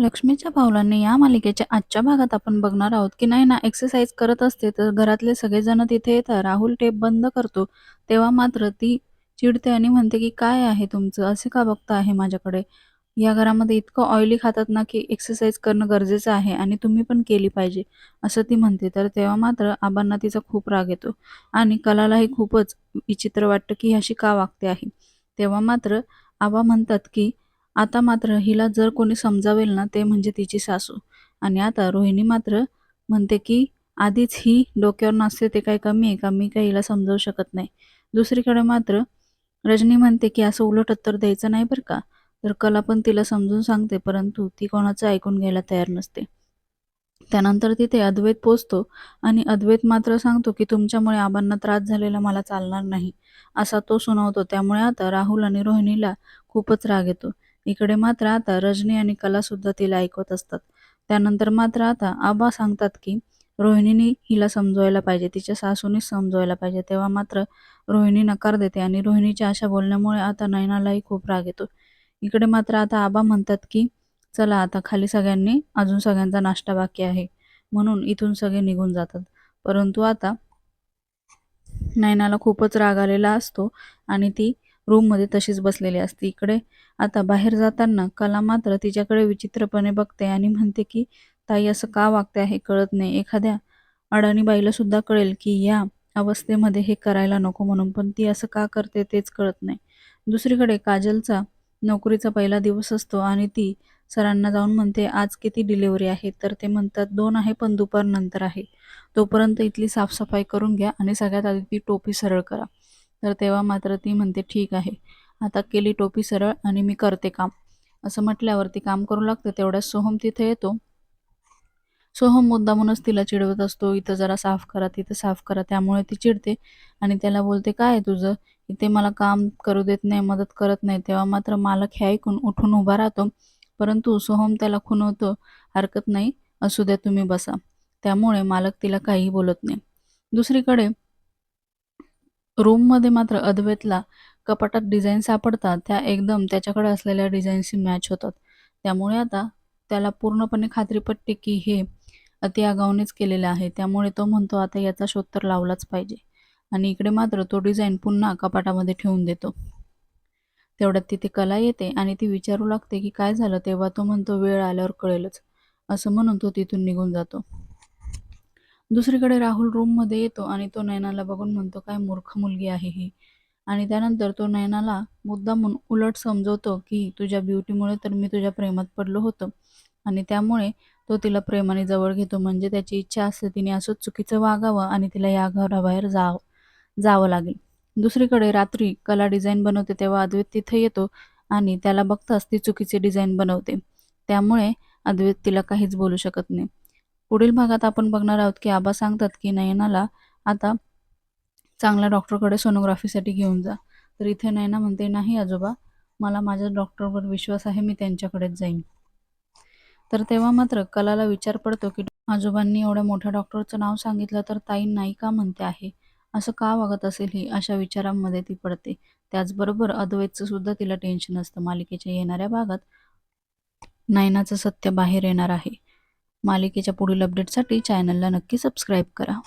लक्ष्मीच्या पावलांनी या मालिकेच्या आजच्या भागात आपण बघणार आहोत की नाही ना एक्सरसाइज करत असते तर घरातले सगळेजण तिथे येतात. राहुल टेप बंद करतो. तेव्हा मात्र ती चिडते आणि म्हणते की काय आहे तुमचं? असे का बघता आहे माझ्याकडे? या घरामध्ये इतकं ऑइली खातात ना की एक्सरसाइज करणं गरजेचं आहे आणि तुम्ही पण केली पाहिजे असं ती म्हणते. तर तेव्हा मात्र आबांना तिचा खूप राग येतो आणि कलालाही खूपच विचित्र वाटतं की अशी का वागते आहे. तेव्हा मात्र आबा म्हणतात की आता मात्र हिला जर कोणी समजावेल ना ते म्हणजे तिची सासू. आणि आता रोहिणी मात्र म्हणते की आधीच ही डोक्यावर नसते ते काही कमी आहे का? मी काही हिला समजावू शकत नाही. दुसरीकडे मात्र रजनी म्हणते की असं उलट उत्तर द्यायचं नाही बरं का? तर कला पण तिला समजून सांगते परंतु ती कोणाचं ऐकून घ्यायला तयार नसते. त्यानंतर तिथे अद्वैत पोचतो आणि अद्वैत मात्र सांगतो की तुमच्यामुळे आबांना त्रास झालेला मला चालणार नाही असा तो सुनावतो. त्यामुळे आता राहुल आणि रोहिणीला खूपच राग येतो. इकडे मात्र आता रजनी आणि कला सुद्धा तिला ऐकवत असतात. त्यानंतर मात्र आता आबा सांगतात की रोहिणीने हिला समजवायला पाहिजे तिच्या सासूनीच समजवायला पाहिजे. तेव्हा मात्र रोहिणी नकार देते आणि रोहिणीच्या अशा बोलण्यामुळे आता नयनालाही खूप राग येतो. इकडे मात्र आता आबा म्हणतात की चला आता खाली सगळ्यांनी अजून सगळ्यांचा नाश्ता बाकी आहे. म्हणून इथून सगळे निघून जातात. परंतु आता नयनाला खूपच राग आलेला असतो आणि ती रूममध्ये तशीच बसलेली असते इकडे. आता बाहेर जाताना कला मात्र तिच्याकडे विचित्रपणे बघते आणि म्हणते की ताई असं का वागते आहे कळत नाही. एखाद्या अडाणी बाईला सुद्धा कळेल की या अवस्थेमध्ये हे करायला नको म्हणून पण ती असं का करते तेच कळत नाही. दुसरीकडे काजलचा नोकरीचा पहिला दिवस असतो आणि ती सरांना जाऊन म्हणते आज किती डिलिव्हरी आहे? तर ते म्हणतात दोन आहे पण दुपार नंतर आहे. तोपर्यंत इथली साफसफाई करून घ्या आणि सगळ्यात आधी ती टोपी सरळ करा. तर तेव्हा मात्र ती म्हणते ठीक आहे. आता केली टोपी सरळ आणि मी करते काम. असं म्हटल्यावर ती काम करू लागते. तेवढ्यात सोहम तिथे येतो. सोहम मुद्दामूनच तिला चिडवत असतो. इथं जरा साफ करा तिथं साफ करा. त्यामुळे ती चिडते आणि त्याला बोलते काय आहे तुझं? इथे मला काम करू देत नाही मदत करत नाही. तेव्हा मात्र मालक हे ऐकून उठून उभा राहतो. परंतु सोहम त्याला खुनवतो हरकत नाही असू द्या तुम्ही बसा. त्यामुळे मालक तिला काहीही बोलत नाही. दुसरीकडे रूममध्ये मात्र अद्वैतला कपाटात डिझाईन सापडतात. त्या एकदम त्याच्याकडे असलेल्या डिझाईनशी मॅच होतात. त्यामुळे आता त्याला पूर्णपणे खात्री पटते की हे अति आगाऊनेच केलेलं आहे. त्यामुळे तो म्हणतो आता याचा शोध तर लावलाच पाहिजे. आणि इकडे मात्र तो डिझाईन पुन्हा कपाटामध्ये ठेवून देतो. तेवढ्यात तिथे कला येते आणि ती विचारू लागते की काय झालं तेव्हा तो म्हणतो वेळ आल्यावर कळेलच. असं म्हणून तो तिथून निघून जातो. दुसरीकडे राहुल रूममध्ये येतो आणि तो नयनाला बघून म्हणतो काय मूर्ख मुलगी आहे ही. आणि त्यानंतर तो नयनाला मुद्दामून उलट समजवतो की तुझ्या ब्युटीमुळे तर मी तुझ्या प्रेमात पडलो होतो. आणि त्यामुळे तो तिला प्रेमाने जवळ घेतो. म्हणजे त्याची इच्छा असते तिने असं चुकीचं वागावं आणि तिला या घराबाहेर जाव जावं लागेल. दुसरीकडे रात्री कला डिझाईन बनवते तेव्हा अद्वैत तिथे येतो आणि त्याला बघताच ती चुकीची डिझाईन बनवते. त्यामुळे अद्वैत तिला काहीच बोलू शकत नाही. पुढील भागात आपण बघणार आहोत की आबा सांगतात की नयनाला आता चांगल्या डॉक्टरकडे सोनोग्राफीसाठी घेऊन जा. तर इथे नयना म्हणते नाही आजोबा मला माझ्या डॉक्टरवर विश्वास आहे मी त्यांच्याकडेच जाईन. तर तेव्हा मात्र कलाला विचार पडतो की आजोबांनी एवढ्या मोठ्या डॉक्टरचं नाव सांगितलं तर ताई नाही का म्हणते आहे? असं का वागत असेल ही? अशा विचारांमध्ये ती पडते. त्याचबरोबर अद्वैतचं सुद्धा तिला टेन्शन असतं. मालिकेच्या येणाऱ्या भागात नयनाचं सत्य बाहेर येणार आहे. मालिकेच्या पुढील अपडेटसाठी चॅनलला नक्की सबस्क्राईब करा.